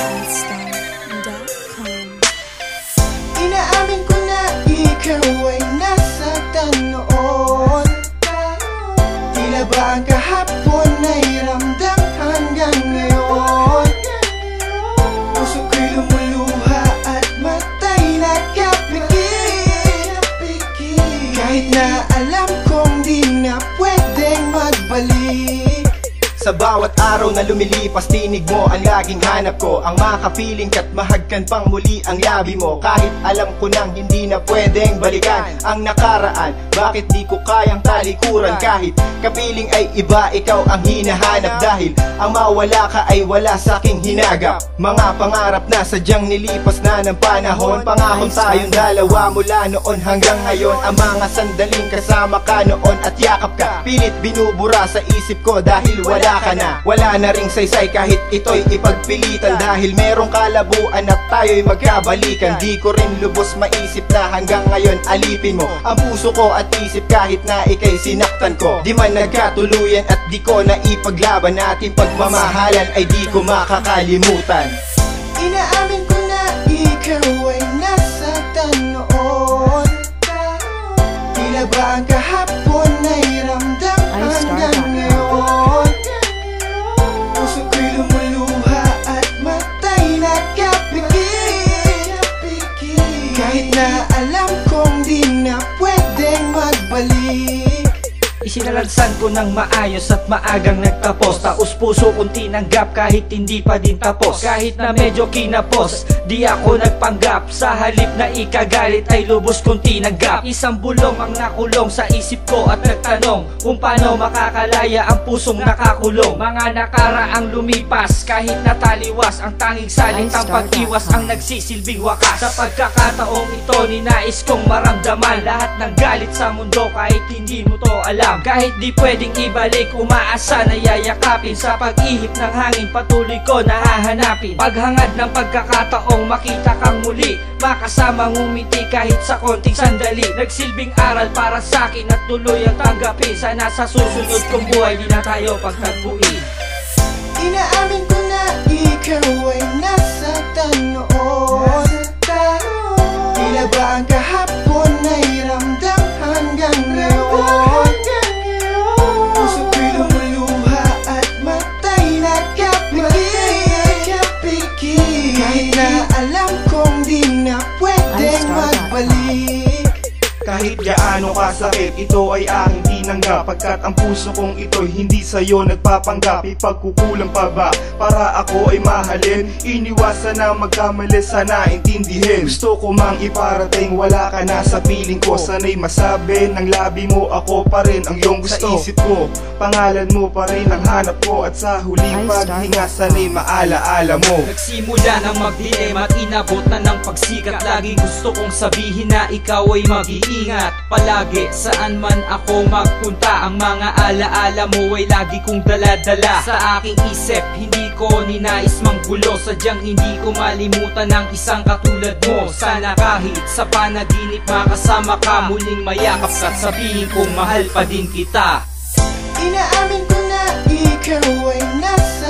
www.goldstar.com Inaamin ko na ikaw ay nasaktan noon Tila ba ang ay ramdam hanggang ngayon? Puso ko'y at matay na kapikit. Kahit na alam Sa bawat araw na lumilipas Tinig mo ang laging hanap ko. Ang makapiling ka't mahagkan pang muli ang labi mo. Kahit alam ko nang hindi na pwedeng balikan Ang nakaraan, bakit di ko kayang talikuran? Kahit kapiling ay iba, ikaw ang hinahanap. Dahil ang mawala ka ay wala sa aking hinagap. Mga pangarap na sadyang nilipas na ng panahon. Pangahon tayong dalawa mula noon hanggang ngayon. Ang mga sandaling kasama ka noon at yakap ka. Pilit binubura sa isip ko dahil wala ka na. Wala na ring saysay kahit ito'y ipagpilitan. Dahil merong kalabuan at tayo'y magkabalikan Di ko rin lubos maisip na hanggang ngayon alipin mo Ang puso ko at isip kahit na ikay sinaktan ko. Di man nagkatuluyan at di ko na ipaglaban Ating pagmamahalan ay di ko makakalimutan. Inaamin ko na ikaw Yeah. Isinalagsan ko ng maayos at maagang nagtapos. Taos puso kong tinanggap kahit hindi pa din tapos. Kahit na medyo kinapos, di ako nagpanggap. Sa halip na ikagalit ay lubos kong tinanggap Isang bulong ang nakulong sa isip ko at nagtanong Kung paano makakalaya ang pusong nakakulong. Mga nakaraang lumipas kahit nataliwas Ang tanging salitang pag-iwas ang nagsisilbing wakas. Sa pagkakataong ito ninais kong maramdaman Lahat ng galit sa mundo kahit hindi mo to alam Kahit di pwedeng ibalik umaasa na yayakapin Sa pag-ihip ng hangin patuloy ko nahahanapin. Paghangad ng pagkakataong makita kang muli. Makasama ngumiti kahit sa konting sandali. Nagsilbing aral para sa akin at tuloy ang tanggapin. Sana sa susunod kong buhay di na tayo pagtagpuin Inaamin ko na ikaw ay nasa noon Kahit gaano kasakit, ito ay aking tinanggap. Pagkat ang puso kong ito'y hindi sa'yo nagpapanggap. Ipagkukulang pa ba para ako ay mahalin? Iniwasan na magkamali, sana intindihin. Gusto ko mang iparating, wala ka na sa piling ko. Sana'y masabi ng labi mo, ako pa rin ang iyong gusto. Sa isip ko, pangalan mo pa rin ang hanap ko. At sa huling paghinga, sana'y maalaala mo. Nagsimula ng magdilim at inabot na ng pagsikat. Lagi gusto kong sabihin na ikaw ay mag-iingat. Palagi saan man ako magpunta Ang mga alaala mo ay lagi kong daladala. Sa aking isip hindi ko ninais manggulo. Sadyang hindi ko malimutan ang isang katulad mo. Sana kahit sa panaginip makasama ka Muling mayakap ka at sabihin kong mahal pa din kita. Inaamin ko na ikaw ay nasa